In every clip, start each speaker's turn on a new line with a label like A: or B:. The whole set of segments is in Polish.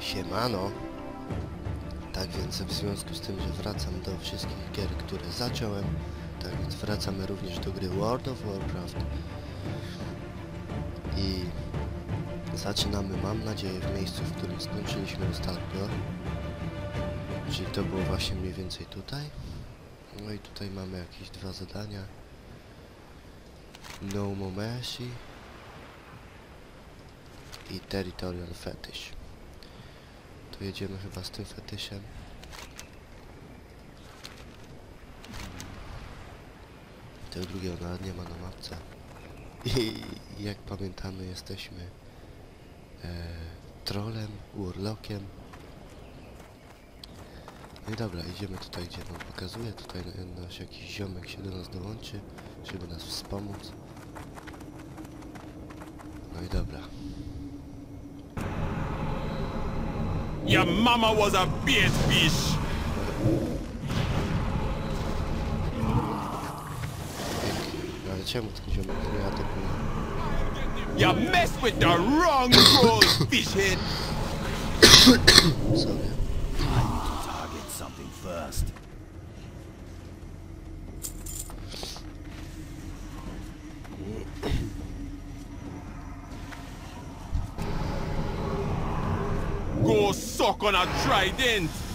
A: Siemano. Tak więc w związku z tym, że wracam do wszystkich gier, które zacząłem, tak więc wracamy również do gry World of Warcraft. I zaczynamy, mam nadzieję, w miejscu, w którym skończyliśmy ostatnio. Czyli to było właśnie mniej więcej tutaj. No i tutaj mamy jakieś dwa zadania. No More Mercy i Territorial Fetish. Tu jedziemy chyba z tym fetyszem. Tego drugiego nawet nie ma na mapce. I jak pamiętamy jesteśmy e, trolem, urlokiem. No i dobra, idziemy tutaj gdzie nam pokazuje. Tutaj na- nasz jakiś ziomek się do nas dołączy, żeby nas wspomóc. No i dobra.
B: Your mama was a bait fish.
A: Pięknie. No ale czemu ten ziomek nie atakuje?
B: You mess with the wrong troll, fishhead.
A: Sobie.
C: Target
B: Go suck on a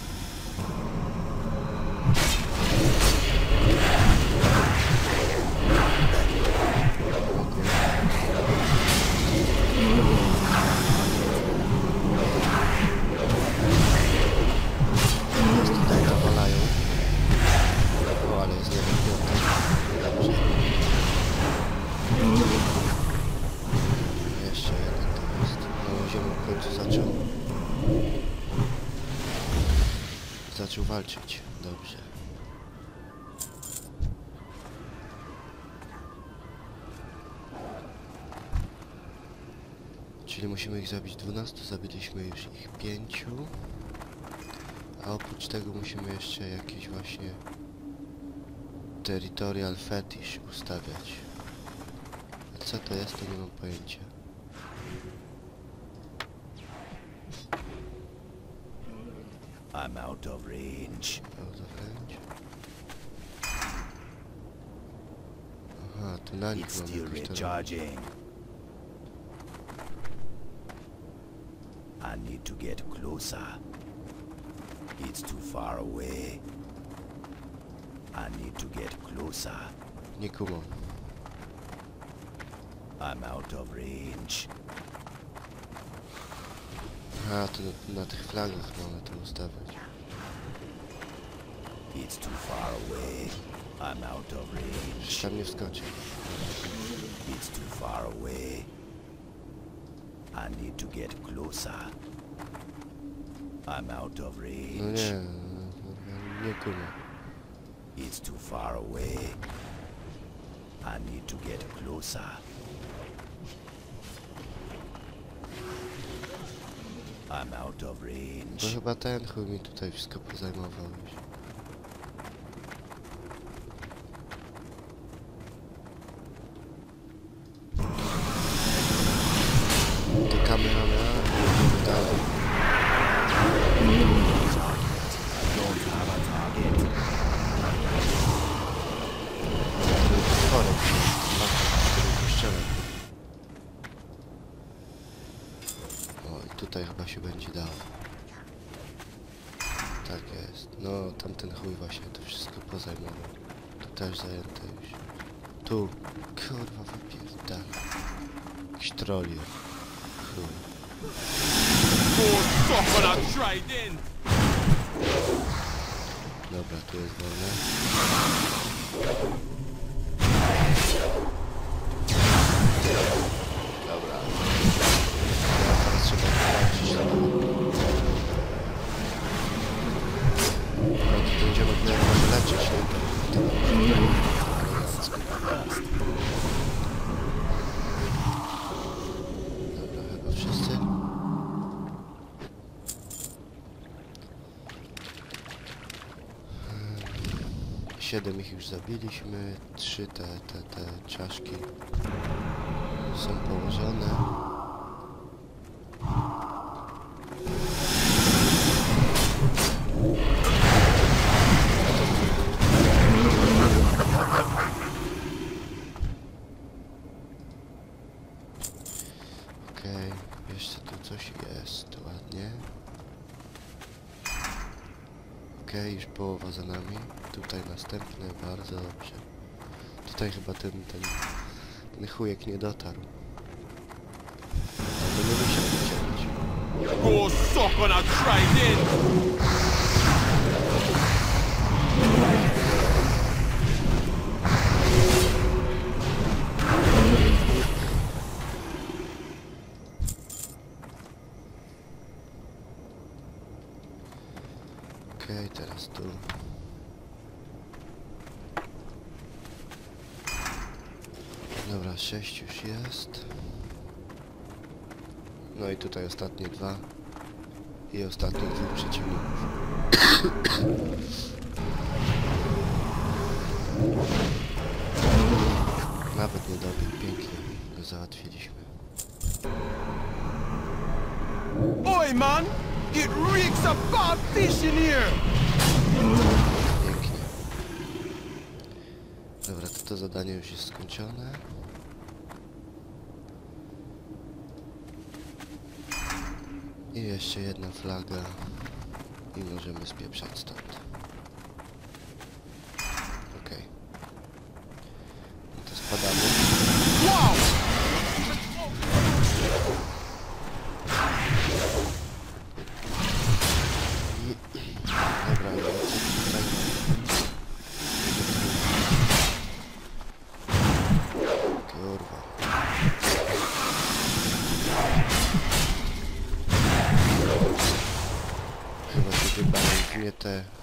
A: walczyć. Dobrze. Czyli musimy ich zabić 12, zabiliśmy już ich 5. A oprócz tego musimy jeszcze jakiś właśnie territorial fetish ustawiać. Co to jest, to nie mam pojęcia.
C: I'm out of range.
A: Out of range. Aha, tu na nich
C: It's
A: mam
C: still
A: jakoś
C: recharging. I need to get closer. It's too far away. I need to get closer.
A: Nie kumam.
C: I'm out of range.
A: Aha, to na, na tych flagach mamy to ustawiać.
C: It's too far away. I'm out of range.
A: Tam nie wskoczy.
C: It's too far away. I need to get closer. I'm out of
A: No
C: range.
A: nie, no, nie kumam.
C: It's too far away. I need to get closer.
A: To chyba ten chuj mi tutaj wszystko pozajmował już. Te kameramy, a dalej.
C: Don't have a target.
A: Chorek, który strzelał. O, i tutaj chyba się będzie dało. Tak jest. No, tamten chuj właśnie to wszystko pozajmował. Tu też zajęte już. Tu. Kurwa, wypierdala. Jakiś trolio. Chuj.
B: Go suck on a trident.
A: Dobra, tu jest wolne. Siedem ich już zabiliśmy. Trzy te, te, te czaszki są położone. Okej, okay, jeszcze tu coś jest, ładnie. Okej, okay, już połowa za nami. Tutaj następne, bardzo dobrze. Tutaj chyba ten, ten, ten chujek nie dotarł. Ale nie musiał wyciągnąć.
B: A trident!
A: Okej, teraz tu. Dobra, sześć już jest. No i tutaj ostatnie dwa. I ostatnich dwóch przeciwników. Nawet nie dobił, pięknie go załatwiliśmy.
B: Oi, man! It reeks of bad fish in here!
A: Pięknie. Dobra, to to zadanie już jest skończone. I jeszcze jedna flaga. I możemy spieprzać stąd. the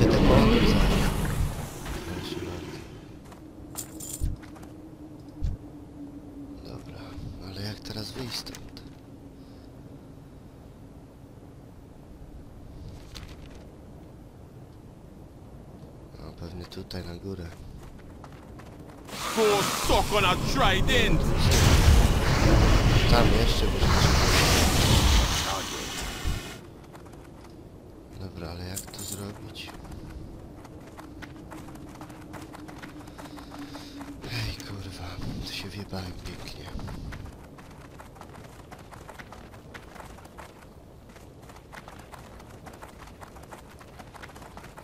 A: Proszę bardzo. Dobra, ale jak teraz wyjść stąd? No pewnie tutaj na górę.
B: Go suck on a trident!
A: Tam jeszcze wyrzucić. Dobra, ale jak to zrobić? Ej, kurwa, to się wjebałem pięknie.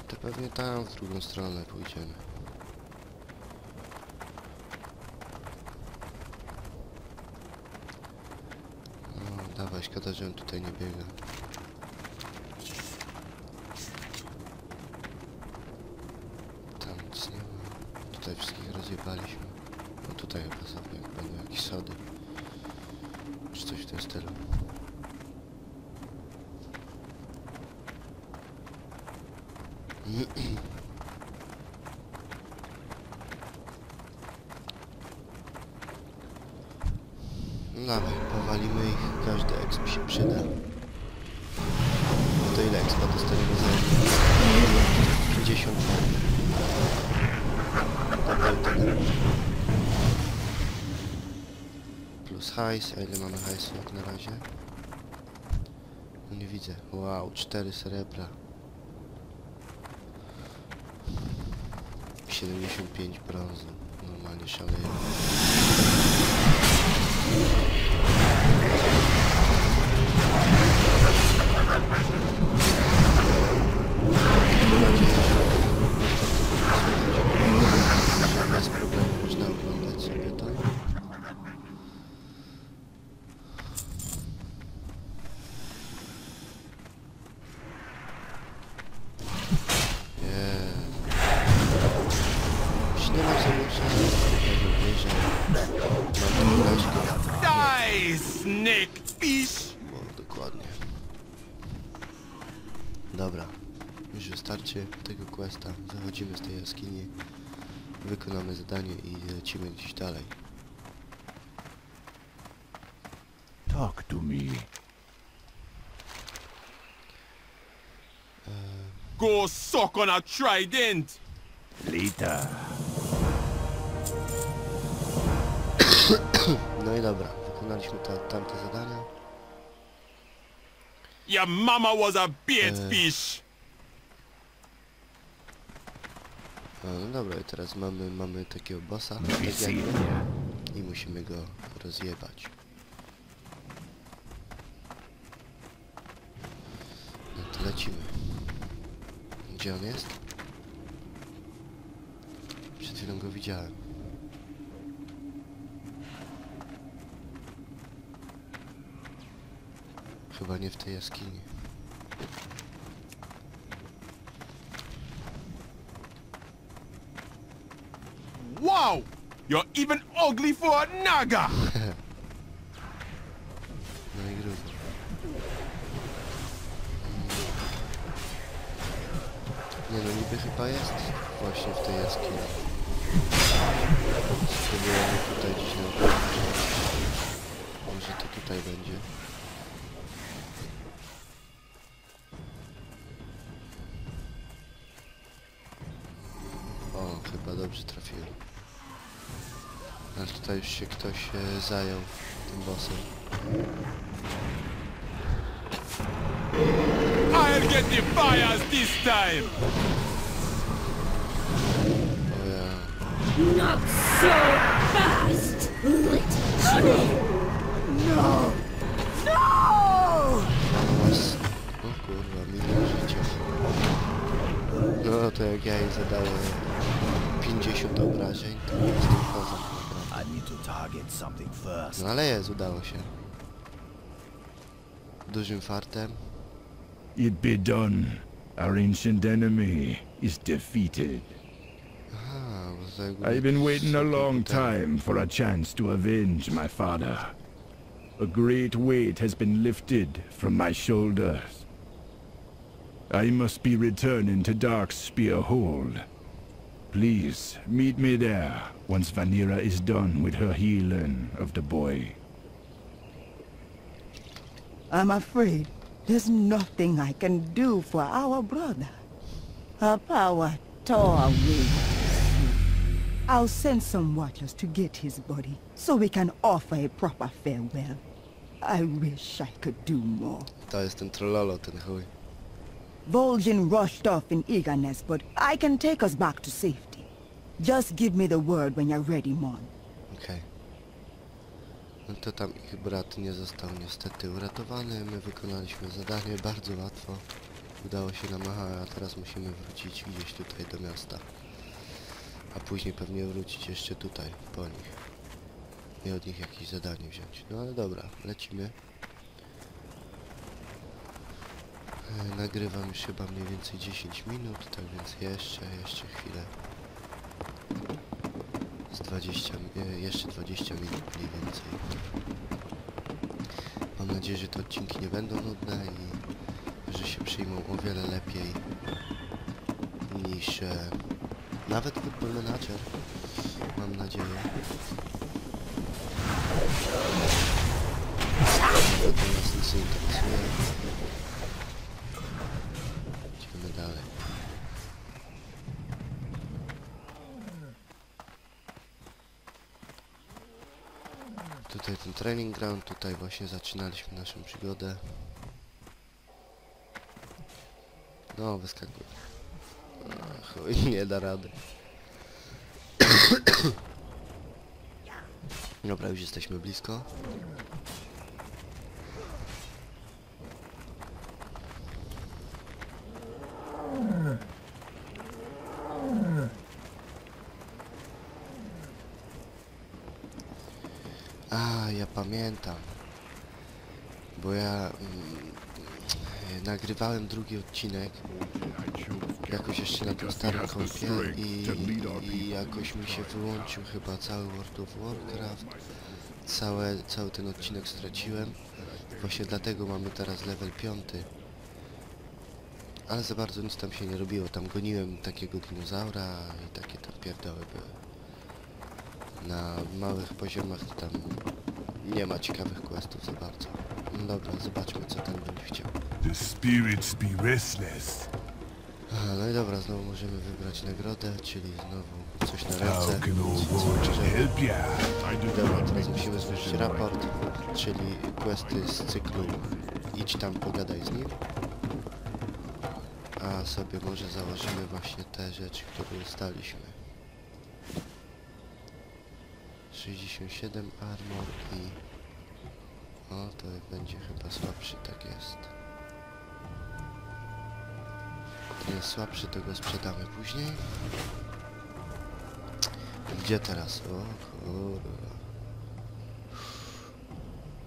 A: To pewnie tam w drugą stronę pójdziemy. O, dawaj, szkoda, że on tutaj nie biega. Tam nic nie ma. Tutaj wszystkich rozjebaliśmy. No tutaj chyba sobie będą jakieś sody. Czy coś w tym stylu. No Dawaj, powalimy ich, każdy exp się przyda. To ile expa dostaniemy za jedno? 50 Dobra, i tak. Plus hajs, a ile mamy hajsu jak na razie? No nie widzę. Wow, 4 srebra. 75 brązu. Normalnie szaleję. Mam nadzieję, że bez problemu można oglądać sobie to. Nie. Już nie ma co muszę. Wyżej. Mam tą flaszkę.
B: Die, snake fish!
A: Bo dokładnie. Dobra. Już że starczy tego questa. Wychodzimy z tej jaskini, wykonamy zadanie i lecimy gdzieś dalej.
C: Talk to me.
B: Go suck on a trident.
C: Later.
A: No i dobra, wykonaliśmy te, tamte zadania.
B: Your mama was a bait
A: Uh.
B: fish.
A: A, no dobra, i teraz mamy, mamy takiego bossa, tak jakby, i musimy go rozjebać. No to lecimy. Gdzie on jest? Przed chwilą go widziałem. Chyba nie w tej jaskini.
B: Wow! You're even ugly for a naga.
A: No i grubo. Nie no, niby chyba jest właśnie w tej jaskini. Spróbujemy tutaj gdzieś na. Może to tutaj będzie. Już się ktoś e, zajął tym bossem.
B: I'll get the fires this time.
A: O ja.
D: Not so fast, little! No! No!
A: Was... O kurwa, milion życia. No to jak ja jej zadałem 50 obrażeń, to jestem kozak No ale jest, udało się. Dużym fartem.
E: It be done. Our ancient enemy is defeated.
A: Aha, bo to jakby...
E: I've been waiting a long time for a chance to avenge my father. A great weight has been lifted from my shoulders. I must be returning to Darkspear Hold. Please, meet me there once Vanira is done with her healing of the boy.
F: I'm afraid there's nothing I can do for our brother. Her power tore away his. I'll send some watchers to get his body so we can offer a proper farewell. I wish I could do more.
A: To jest ten trollolo, ten chuj.
F: Vol'jin rushed off in eagerness, but I can take us back to safety. Just give me the word when you're ready, Mon.
A: Okej. No to tam ich brat nie został niestety uratowany. My wykonaliśmy zadanie bardzo łatwo. Udało się nam, aha, a teraz musimy wrócić gdzieś tutaj do miasta. A później pewnie wrócić jeszcze tutaj, po nich. I od nich jakieś zadanie wziąć. No ale dobra, lecimy. E, Nagrywam już chyba mniej więcej 10 minut, tak więc jeszcze, jeszcze chwilę. Z 20, e, jeszcze 20 minut mniej więcej. Mam nadzieję, że te odcinki nie będą nudne i że się przyjmą o wiele lepiej niż e, nawet Football Manager. Mam nadzieję. To nas nic nie interesuje. Idziemy dalej. Tutaj ten training ground, tutaj właśnie zaczynaliśmy naszą przygodę. No, wyskakuj. Chuj, nie da rady. Dobra, już jesteśmy blisko. A, ja pamiętam. Bo ja mm, nagrywałem drugi odcinek jakoś jeszcze na tym starym kompie i, i jakoś mi się wyłączył chyba cały World of Warcraft. Całe, cały ten odcinek straciłem. Właśnie dlatego mamy teraz level 5. Ale za bardzo nic tam się nie robiło. Tam goniłem takiego dinozaura i takie tam pierdoły były. Na małych poziomach tam nie ma ciekawych questów za bardzo. Dobra, zobaczmy co ten będzie chciał.
E: The spirits be restless.
A: Aha, no i dobra, znowu możemy wybrać nagrodę, czyli znowu coś na ręce. Dobra, teraz musimy złożyć raport, czyli questy z cyklu idź tam pogadaj z nim. A sobie może założymy właśnie te rzeczy, które dostaliśmy. 67 armor i... O, to będzie chyba słabszy, tak jest. Ten jest słabszy, to go sprzedamy później. Gdzie teraz? O kurwa.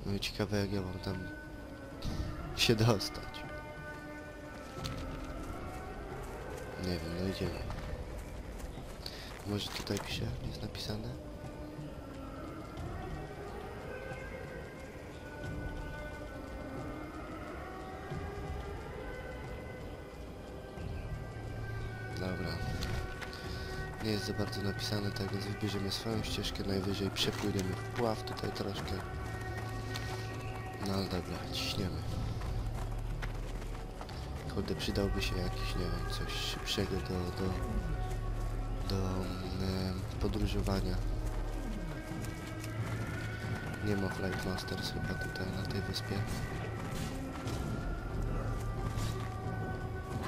A: No ciekawe jak ja mam tam się dostać. Nie wiem, no idziemy. Może tutaj pisze? Jest napisane? Nie jest za bardzo napisane, tak więc wybierzemy swoją ścieżkę, najwyżej przepłyniemy w pław tutaj troszkę. No ale dobra, ciśniemy. Kurde, przydałby się jakiś, nie wiem, coś szybszego do, do, do em, podróżowania. Nie ma Flight Masters chyba tutaj na tej wyspie.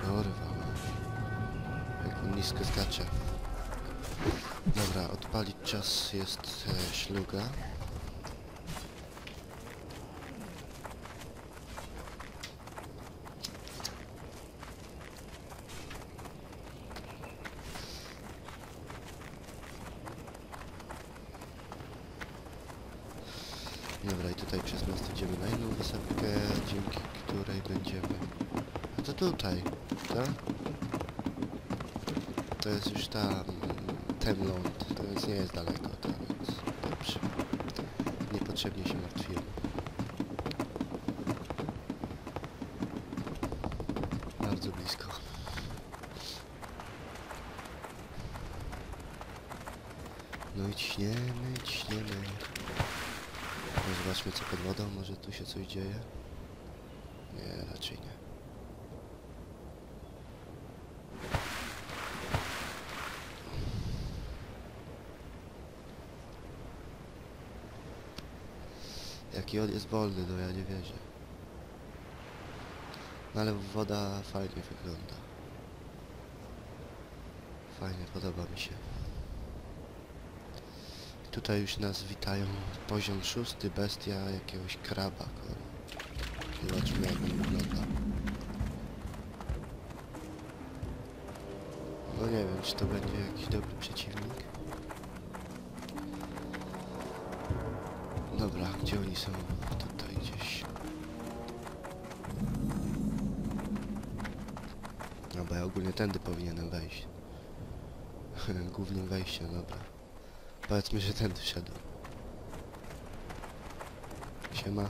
A: Kurwa, no. jak nisko skacze. Czas jest e, szluga. Dobra, i tutaj przez miasto idziemy na inną wysepkę, dzięki której będziemy... A to tutaj, tak? To jest już tam... Temlond, to więc nie jest daleko, to więc dobrze. Niepotrzebnie się martwiłem. Bardzo blisko. No i ciśniemy, ciśniemy. No zobaczmy co pod wodą, może tu się coś dzieje? Nie, raczej nie. Jaki on jest wolny, no ja nie wierzę. No ale woda fajnie wygląda. Fajnie, podoba mi się. Tutaj już nas witają poziom szósty, bestia jakiegoś kraba. Zobaczmy jak on wygląda. No nie wiem, czy to będzie jakiś dobry przeciwnik. Dobra, gdzie oni są? Tutaj gdzieś. No bo ja ogólnie tędy powinienem wejść. Głównym wejściem, dobra. Powiedzmy, że tędy wszedł. Siema.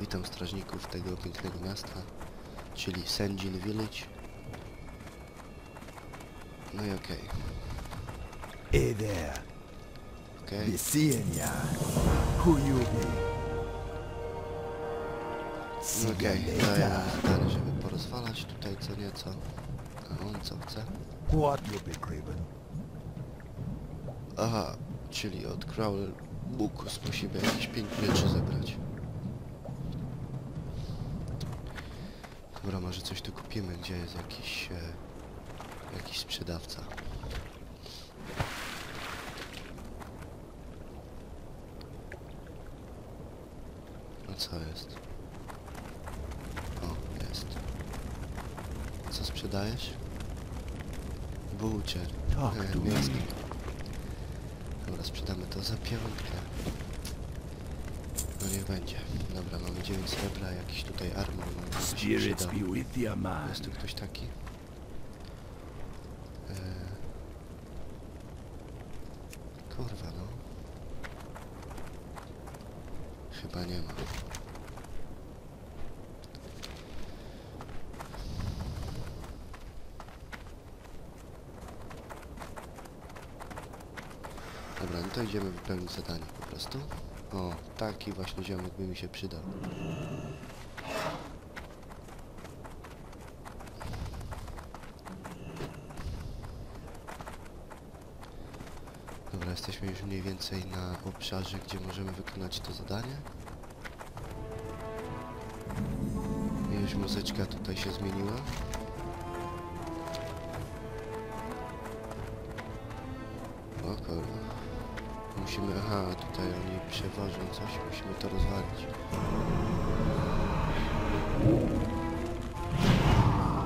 A: Witam strażników tego pięknego miasta, czyli Senjin Village. No i okej,
C: Hey there.
A: Okej.
C: Be seeing ya. Who you be?
A: No Okej, daję
C: later.
A: nam zadanie, żeby porozwalać tutaj co nieco. A on co chce?
C: What you be craving?
A: Aha, czyli od Crawler Bukus musimy jakieś 5 mieczy zebrać. Dobra, może coś tu kupimy, gdzie jest jakiś... E, jakiś sprzedawca. No co jest? O, jest. Co sprzedajesz? Butcher.
C: Talk
A: E,
C: me.
A: mięsko. Dobra, sprzedamy to za piątkę. No niech będzie. Dobra, mamy 9 srebra, jakiś tutaj armor nam się przyda.
E: be with ya, man.
A: Jest tu ktoś taki? Eee... Kurwa no. Chyba nie ma. Dobra, no to idziemy wypełnić zadanie po prostu. O, taki właśnie ziomek by mi się przydał. Dobra, jesteśmy już mniej więcej na obszarze, gdzie możemy wykonać to zadanie. Już muzyczka tutaj się zmieniła. Musimy, aha, tutaj oni przewożą coś, musimy to rozwalić.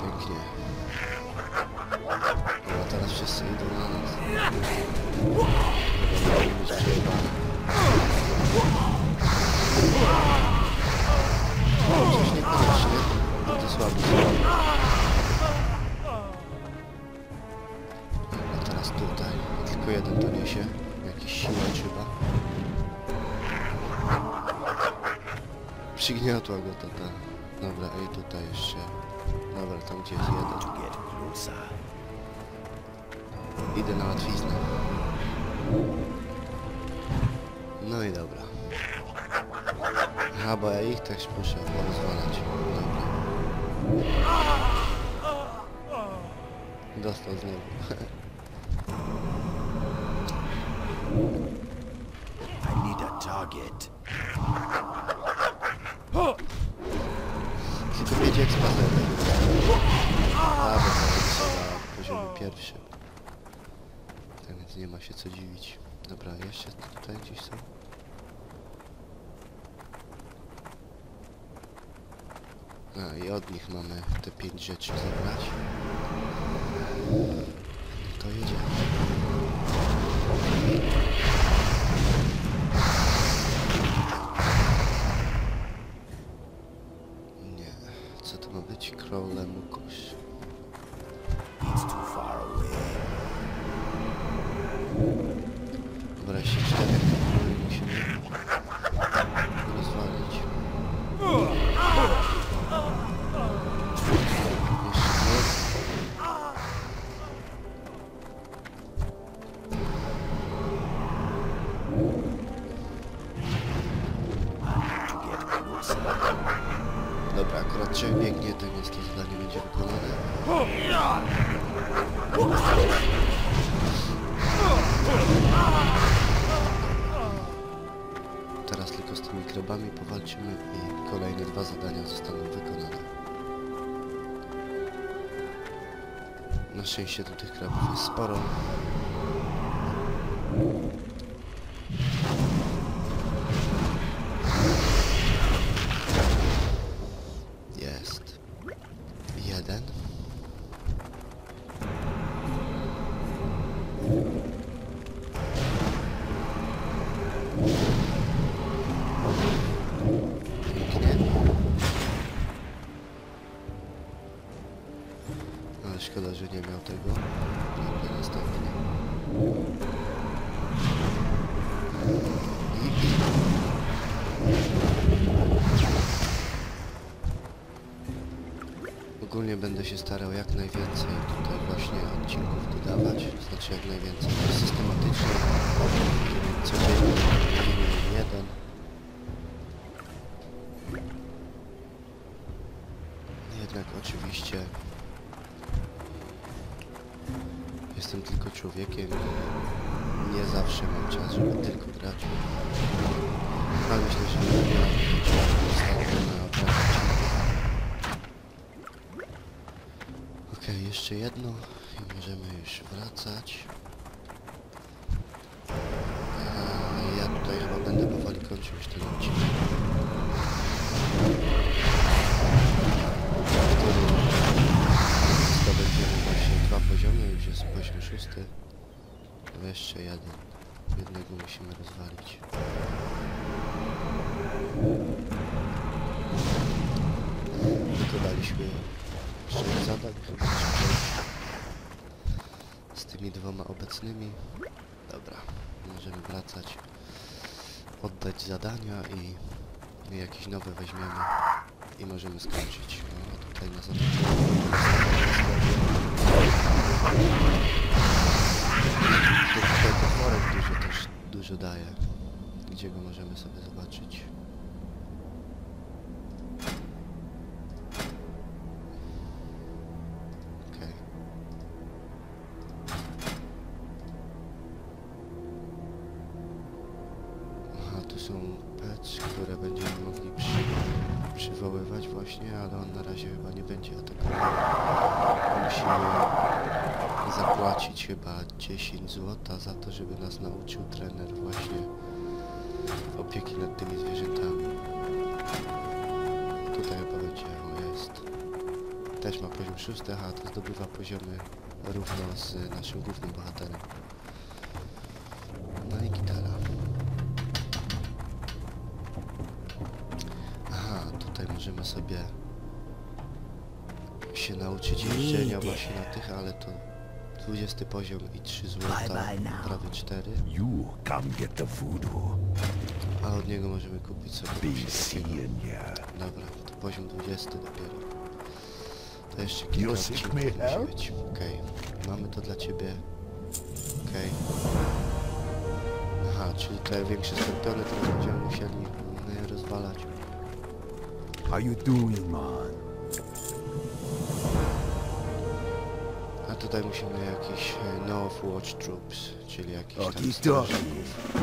A: Pięknie. Dobra, teraz wszyscy idą na nas. Przygniotła go to ta. Dobra, i tutaj jeszcze. Dobra, tam gdzie jest jeden. Idę na łatwiznę. No i dobra. Aha, bo ja ich też muszę porozwalać. Dobra. Dostał znowu.
C: I need a target.
A: Tylko wiecie jak spadłem. A, bo teraz trzeba pierwszym. Tak więc nie ma się co dziwić. Dobra, jeszcze tutaj gdzieś są. A, i od nich mamy te pięć rzeczy zabrać. Na szczęście tu tych krabów jest sporo. Jeszcze jedno i możemy już wracać. Eee, Ja tutaj chyba będę powoli kończył już ten odcinek. Zdobędziemy właśnie dwa poziomy, już jest poziom szósty. Jeszcze jeden. Jednego musimy rozwalić. Wykonaliśmy z tymi dwoma obecnymi. Dobra, możemy wracać, oddać zadania i, jakieś nowe weźmiemy i możemy skończyć. No, tutaj na zadaniu. Tutaj potworek dużo też gdzie go możemy sobie zobaczyć. 10 zł za to, żeby nas nauczył trener właśnie opieki nad tymi zwierzętami. Tutaj chyba będzie, jest. Też ma poziom 6, a to zdobywa poziomy równo z naszym głównym bohaterem. No i gitara. Aha, tutaj możemy sobie się nauczyć jeżdżenia właśnie na tych, ale to 20 poziom i 3 złota,
C: Bye bye now.
A: prawie 4.
C: You come get the voodoo.
A: A od niego możemy kupić sobie. Dobra, to poziom 20 dopiero. To jeszcze kilka odcinków
C: me
A: musi być. Okej, mamy to dla ciebie. Okej. Aha, czyli te większe skorpiony teraz będziemy musieli mm, rozwalać.
C: How you doing, man?
A: A tutaj musimy jakieś e, North Watch Troops, czyli jakieś tam strażników.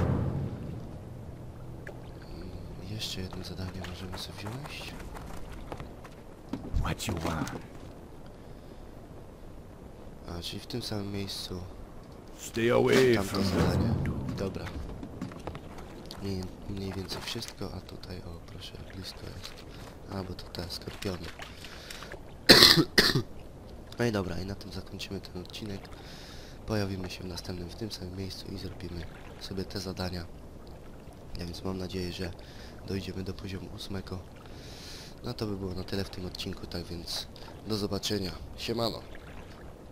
A: Jeszcze jedno zadanie możemy sobie wziąć.
C: What you want?
A: A, czyli w tym samym miejscu
E: Stay away
A: tamto zadanie. Dobra. Mniej, mniej więcej wszystko, a tutaj, o proszę, blisko jest. A, bo te skorpiony. No i dobra, i na tym zakończymy ten odcinek. Pojawimy się w następnym w tym samym miejscu i zrobimy sobie te zadania. Ja więc mam nadzieję, że dojdziemy do poziomu ósmego. No to by było na tyle w tym odcinku, tak więc do zobaczenia. Siemano!